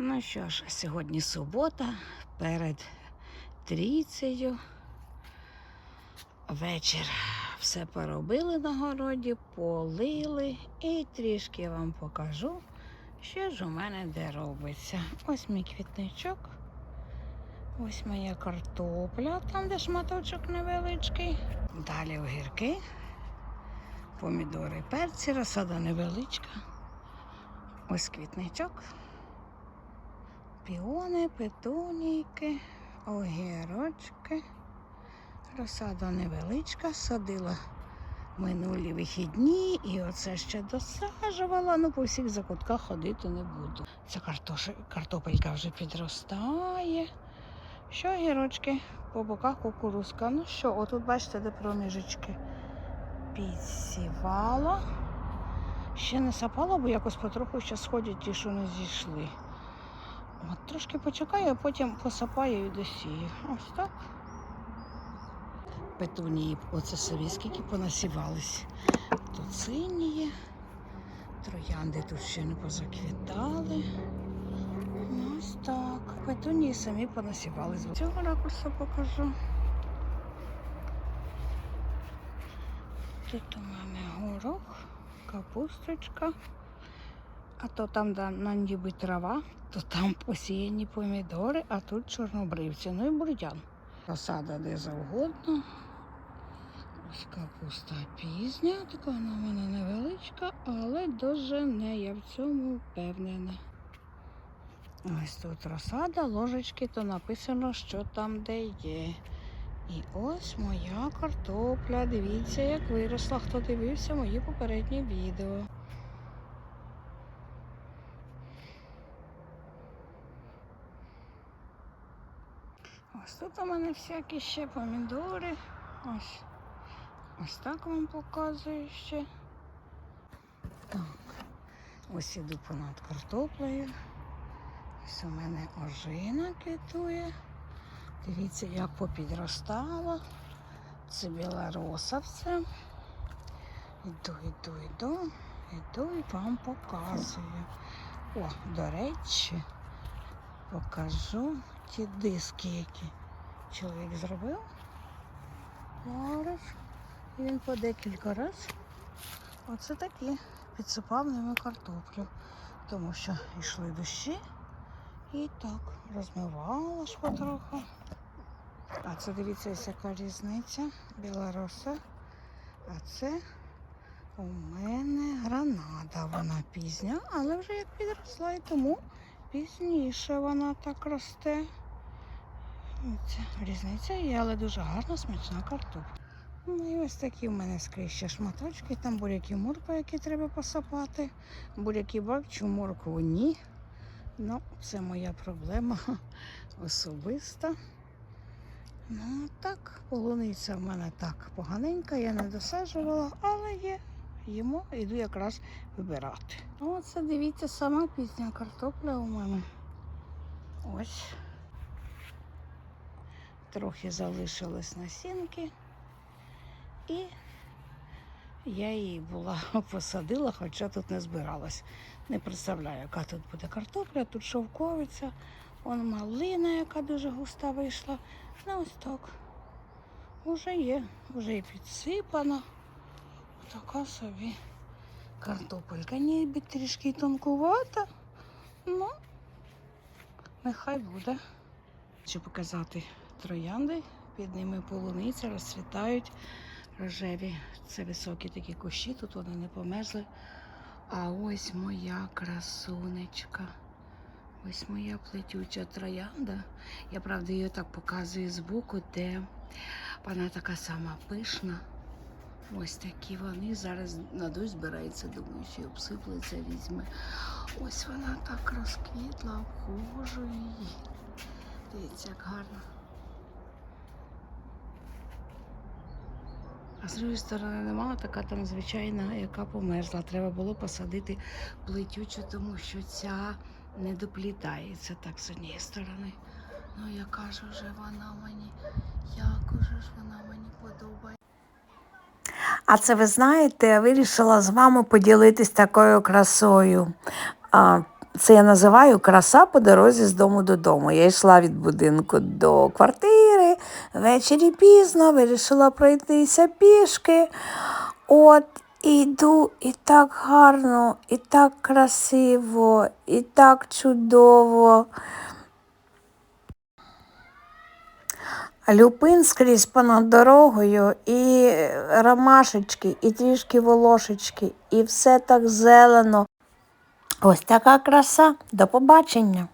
Ну що ж, сьогодні субота перед трійцею. Вечір все поробили на городі, полили і трішки вам покажу, що ж у мене де робиться. Ось мій квітничок. Ось моя картопля, там де шматочок невеличкий. Далі огірки, помідори, перці, розсада невеличка. Ось квітничок. Піони, петунійки, огірочки. Розсада невеличка, садила минулі вихідні і оце ще досаджувала. Ну, по всіх закутках ходити не буду. Ця картош... картопелька вже підростає. Що огірочки по боках кукурузка. Ну що, отут бачите, де проміжечки підсівала. Ще не сапала, бо якось потроху ще сходять ті, що не зійшли. От трошки почекаю, а потім посапаю і досію. Ось так. Петунії, оце собі скільки понасівались. Тут сині. Троянди тут ще не позаквітали. Ось так. Петунії самі понасівались. З цього ракурсу покажу. Тут у мене горох, капусточка. А то там, де на ніби трава, то там посіяні помідори, а тут чорнобривці, ну і бур'ян. Розсада де завгодно. Ось капуста пізня, така вона в мене невеличка, але дожене, я в цьому впевнена. Ось тут розсада, ложечки, то написано, що там де є. І ось моя картопля. Дивіться, як виросла, хто дивився мої попередні відео. Ось тут у мене всякі ще помідори. Ось. Ось так вам показую ще. Так. Ось іду понад картоплею. Ось у мене ожина квітує. Дивіться, як попідростала. Це білороса все. Іду, іду, іду, іду і вам показую. О, до речі, покажу ті диски, які чоловік зробив. Зараз. Він по декілька разів. Оце такі. Підсипав ними картоплю. Тому що йшли дощі. І так, розмивала ж потроху. А це дивіться, яка різниця. Білороса. А це у мене гранада. Вона пізня, але вже як підросла, і тому пізніше вона так росте. Різниця є, але дуже гарна смачна картопля. Ну і ось такі в мене скрізь ще шматочки. Там буряки морква, які треба посапати. Буряки бачу, моркву ні. Ну, це моя проблема особиста. Ну, так, полуниця в мене так поганенька, я не досаджувала, але є. Їмо, йду якраз вибирати. Оце дивіться, сама пізня картопля у мене. Ось. Трохи залишились насінки. І я її була посадила, хоча тут не збиралась. Не представляю, яка тут буде картопля, тут шовковиця, вон малина, яка дуже густа вийшла. Ну ось так. Уже є, вже і підсипана. Така собі картопелька. Ніби трішки тонкувата. Ну, нехай буде. Хочу показати троянди, під ними полуниця, розцвітають рожеві. Це високі такі кущі, тут вони не померзли. А ось моя красунечка. Ось моя плетюча троянда. Я правда її так показую збоку, де вона така сама пишна. Ось такі вони. Зараз на дощ збирається, думаю, що обсиплеться, візьме. Ось вона так розквітла, обхожу її. Дивіться, як гарно. А з другої сторони нема, така там звичайна, яка померзла. Треба було посадити плетючу, тому що ця не доплітається так з однієї сторони. Ну яка ж вже вона мені, як уже ж вона мені подобається. А це ви знаєте, я вирішила з вами поділитись такою красою. Це я називаю краса по дорозі з дому додому. Я йшла від будинку до квартири, ввечері пізно, вирішила пройтися пішки. От, і йду, і так гарно, і так красиво, і так чудово. Люпин скрізь понад дорогою, і ромашечки, і трішки волошечки, і все так зелено. Ось така краса. До побачення.